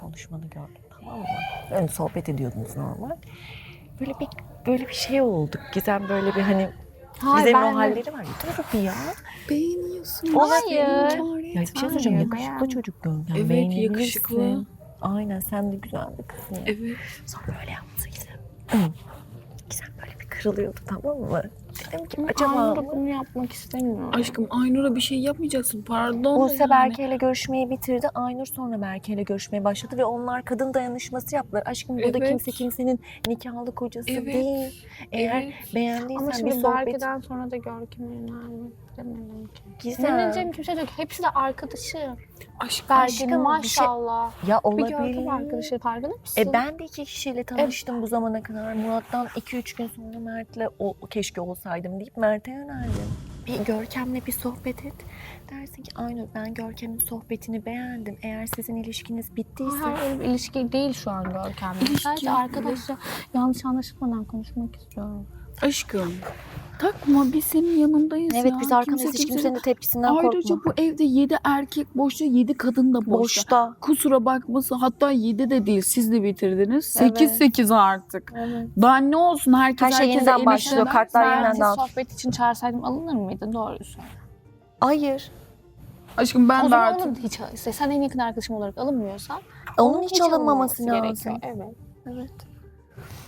konuşmanı gördüm tamam mı? Öyle sohbet ediyordunuz normal. Böyle bir böyle bir şey olduk. Gizem böyle bir hani Hayır, Gizem'in ben- o halleri var ya. Dur bir ya. Beğeniyorsun. Hayır. Ya bir şey söyleyeceğim. Hayır, Yakışıklı çocuk Görkem. Evet, yakışıklı. Aynen sen de güzel bir kızsın. Evet. Sonra böyle yaptı Gizem. Gizem böyle bir kırılıyordu tamam mı? Dedim ki acaba Aynur bunu yapmak istemiyorum. Aşkım Aynur'a bir şey yapmayacaksın. Pardon. da Buse yani. Berke ile görüşmeyi bitirdi. Aynur sonra Berke ile görüşmeye başladı ve onlar kadın dayanışması yaptılar. Aşkım burada Evet. kimse kimsenin nikahlı kocası Evet. değil. Eğer Evet. beğendiysen Ama bir şimdi sohbet Berke'den sonra da Görkem'e yönelmek demedim ki. Gizem. Yöneleceğim kimse yok. Hepsi de arkadaşı. Aşkım. Berke'nin bir şey- maşallah. Ya Bir olabilir. Görkem arkadaşı farkında mısın? E ben de iki kişiyle tanıştım bu zamana kadar. Murat'tan 2-3 gün sonra Mert'le o keşke olsaydım deyip Mert'e yöneldim. Bir Görkem'le bir sohbet et. Dersin ki Aynur ben Görkem'in sohbetini beğendim. Eğer sizin ilişkiniz bittiyse Hayır, bir ilişki değil şu an Görkem'le. İlişki Sadece arkadaşla yanlış anlaşılmadan konuşmak istiyorum. Aşkım. Takma biz senin yanındayız Evet ya. biz arkamızdayız. Kimse Hiç kimsenin- de tepkisinden Ayrıca korkma. bu evde yedi erkek boşta, yedi kadın da boşta. Boşta. Kusura bakmasın hatta yedi de değil siz de bitirdiniz. Sekiz Evet. sekiz artık. Evet. Daha ne olsun herkes Her şey herkese yeniden başlıyor. Kartlar yeniden Mert'i dağıt. sohbet için çağırsaydım alınır mıydı? Söyle. Hayır. Aşkım ben o de zaman artık onu hiç, sen en yakın arkadaşım olarak alınmıyorsan Onun hiç alınmaması alınmaması lazım. gerekiyor. Evet. Evet.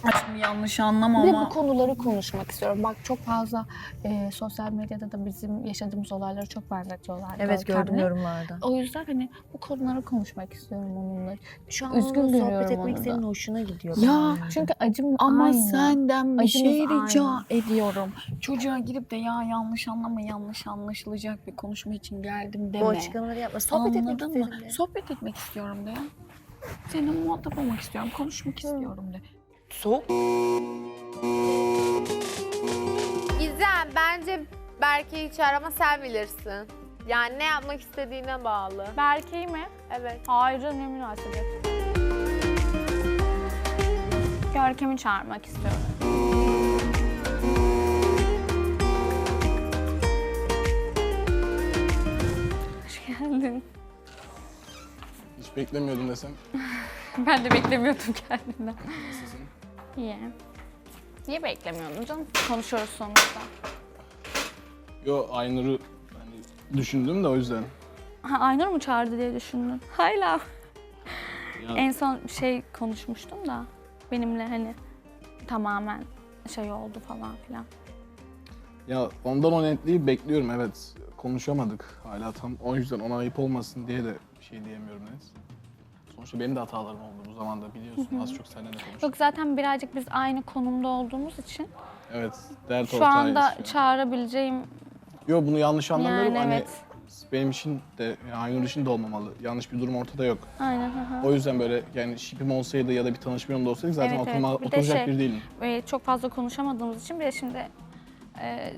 Aşkım yanlış anlama Bir de bu ama konuları konuşmak istiyorum. Bak çok fazla e, sosyal medyada da bizim yaşadığımız olayları çok benzetiyorlar. Evet gördüm yorumlarda. O yüzden hani bu konuları konuşmak istiyorum onunla. Şu an Üzgün onunla görüyorum sohbet etmek onu da. senin hoşuna gidiyor. Ya, bence. Çünkü acım ama aynı. senden bir Acımız şey rica aynı. ediyorum. Çocuğa girip de ya yanlış anlama yanlış anlaşılacak bir konuşma için geldim deme. bu açıklamaları yapma. Sohbet etmek Anladın mı? istedim. de. Sohbet etmek istiyorum de. Seninle muhatap olmak istiyorum, konuşmak istiyorum de. Soğuk. Gizem bence Berke'yi çağır ama sen bilirsin. Yani ne yapmak istediğine bağlı. Berke'yi mi? Evet. Hayır canım ne münasebet. Görkem'i çağırmak istiyorum. Hoş geldin. Hiç beklemiyordum desem. Ben de beklemiyordum kendimden. Nasılsın? İyi. Niye beklemiyordun canım? Konuşuyoruz sonuçta. Yo Aynur'u hani düşündüm de o yüzden. Ha, Aynur mu çağırdı diye düşündün? Hayla. Ya, En son şey konuşmuştum da benimle hani tamamen şey oldu falan filan. ya ondan o netliği bekliyorum evet. Konuşamadık hala tam. O yüzden ona ayıp olmasın diye de bir şey diyemiyorum net. Sonuçta benim de hatalarım oldu bu zamanda biliyorsun. Az çok seninle de konuştuk. Yok zaten birazcık biz aynı konumda olduğumuz için Evet. Dert şu ortağıyız anda an. çağırabileceğim Yo bunu yanlış anlamıyorum. yani hani evet. benim için de yani Aynur için de olmamalı. Yanlış bir durum ortada yok. Aynen. hı hı. O yüzden böyle yani şipim olsaydı ya da bir tanışma yolunda olsaydık zaten Evet, evet. oturma, Bir de oturacak şey- biri değilim. Ve çok fazla konuşamadığımız için bir de şimdi e,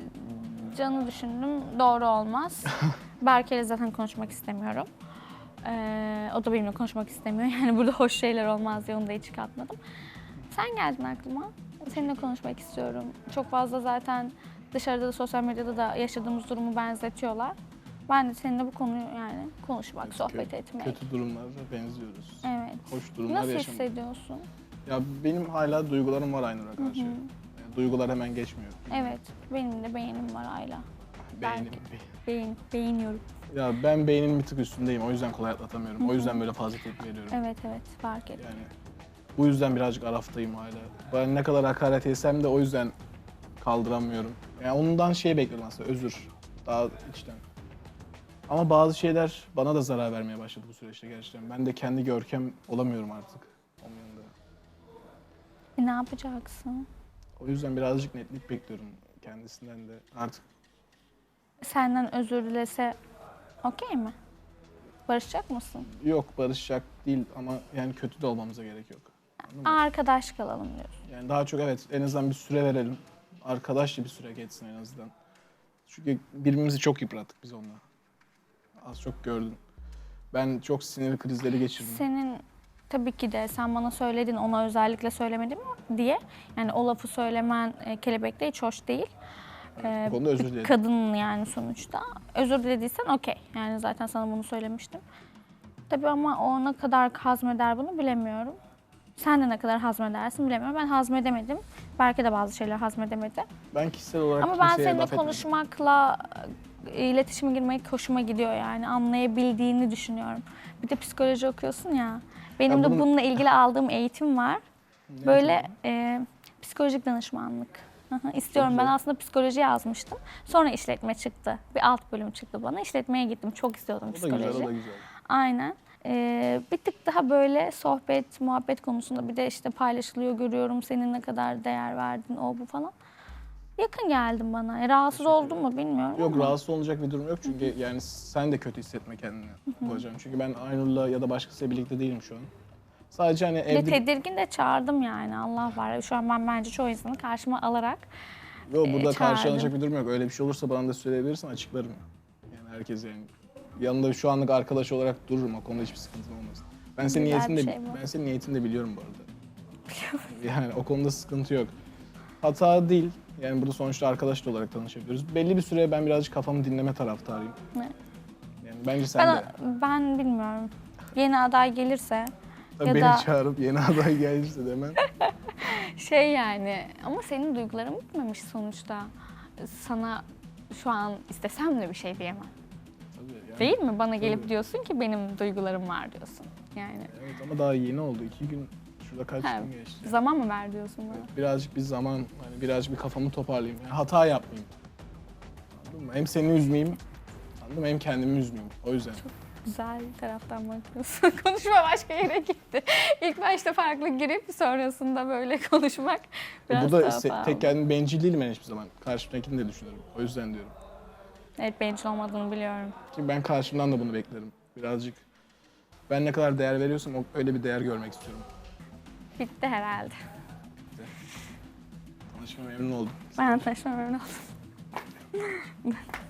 Can'ı düşündüm. Doğru olmaz. Berke'yle zaten konuşmak istemiyorum. E, o da benimle konuşmak istemiyor. Yani burada hoş şeyler olmaz diye onu da hiç katmadım. Sen geldin aklıma. Seninle konuşmak istiyorum. Çok fazla zaten dışarıda da sosyal medyada da yaşadığımız durumu benzetiyorlar. Ben de seninle bu konuyu yani konuşmak, Evet, sohbet etmek. Kötü durumlarda benziyoruz. Evet. Hoş durumlar Nasıl yaşamıyoruz. hissediyorsun? Ya benim hala duygularım var Aynur'a karşı. Yani duygular hemen geçmiyor. Evet, benim de beğenim var Ayla. Beynim. Beğen, beğeniyorum. Ya ben beynimin bir tık üstündeyim. O yüzden kolay atlatamıyorum. O yüzden böyle fazla tepki veriyorum. Evet evet fark ettim. Yani bu yüzden birazcık araftayım hala. Ben ne kadar hakaret etsem de o yüzden kaldıramıyorum. Yani ondan şey bekliyorum aslında özür. Daha içten. Ama bazı şeyler bana da zarar vermeye başladı bu süreçte gerçekten. Ben de kendi görkem olamıyorum artık. Onun yanında. E, ne yapacaksın? O yüzden birazcık netlik bekliyorum kendisinden de. Artık Senden özür dilese okey mi? Barışacak mısın? yok barışacak değil ama yani kötü de olmamıza gerek yok. Anladın mı? Arkadaş kalalım diyorsun. Yani daha çok evet en azından bir süre verelim. Arkadaşça bir süre geçsin en azından. Çünkü birbirimizi çok yıprattık biz onunla. Az çok gördün. Ben çok sinir krizleri geçirdim. Senin tabii ki de sen bana söyledin ona özellikle söylemedim diye. Yani o lafı söylemen e, kelebekle hiç hoş değil. Ee, konuda özür dilerim. Kadın yani sonuçta. Özür dilediysen okey. Yani zaten sana bunu söylemiştim. Tabii ama o ne kadar hazmeder bunu bilemiyorum. Sen de ne kadar hazmedersin bilemiyorum. Ben hazmedemedim. Belki de bazı şeyler hazmedemedi. Ben kişisel olarak Ama ben kimseye seninle laf etmedim. konuşmakla e, iletişime girmek hoşuma gidiyor yani. Anlayabildiğini düşünüyorum. Bir de psikoloji okuyorsun ya. Benim Ya de bunun- bununla ilgili aldığım eğitim var. Böyle e, psikolojik danışmanlık. İstiyorum. Ben aslında psikoloji yazmıştım. Sonra işletme çıktı. Bir alt bölüm çıktı bana. İşletmeye gittim. Çok istiyordum O da psikoloji. güzel, o da güzel. Aynen. Ee, bir tık daha böyle sohbet, muhabbet konusunda bir de işte paylaşılıyor görüyorum senin ne kadar değer verdin o bu falan. Yakın geldin bana. E, rahatsız oldun mu bilmiyorum Yok ama. rahatsız olacak bir durum yok çünkü yani sen de kötü hissetme kendini hocam. Çünkü ben Aynur'la ya da başkasıyla birlikte değilim şu an. Sadece hani evde... tedirgin de çağırdım yani Allah var. Şu an ben bence çoğu insanı karşıma alarak Yok burada e, çağırdım. karşılanacak bir durum yok. Öyle bir şey olursa bana da söyleyebilirsin açıklarım. Yani herkes yani. Yanında şu anlık arkadaş olarak dururum. O konuda hiçbir sıkıntım olmaz. Ben senin Güzel niyetini de, şey bu. ben senin niyetini de biliyorum bu arada. Yani o konuda sıkıntı yok. Hata değil. Yani burada sonuçta arkadaş da olarak tanışabiliyoruz. Belli bir süre ben birazcık kafamı dinleme taraftarıyım. Ne? Yani bence sen ben, de. ben bilmiyorum. Yeni aday gelirse ya beni da- çağırıp yeni aday gelirse de hemen. şey yani ama senin duyguların bitmemiş sonuçta. Sana şu an istesem de bir şey diyemem. Tabii yani. Değil mi? Bana gelip Tabii. diyorsun ki benim duygularım var diyorsun. Yani Evet ama daha yeni oldu. İki gün, şurada kaç Ha, gün geçti. zaman mı ver diyorsun bana? Evet, birazcık bir zaman, hani birazcık bir kafamı toparlayayım. Yani hata yapmayayım. Anladın mı? Hem seni üzmeyeyim, anladın mı? Hem kendimi üzmeyeyim. O yüzden. Güzel taraftan bakıyorsun. Konuşma başka yere gitti. İlk başta farklı girip sonrasında böyle konuşmak biraz Burada daha se- pahalı. tek kendim bencil değilim ben hiçbir zaman. Karşımdakini de düşünürüm. O yüzden diyorum. Evet bencil olmadığını biliyorum. Ki ben karşımdan da bunu beklerim. Birazcık ben ne kadar değer veriyorsam o- öyle bir değer görmek istiyorum. Bitti herhalde. Tanışma memnun oldum. Ben tanışma memnun oldum.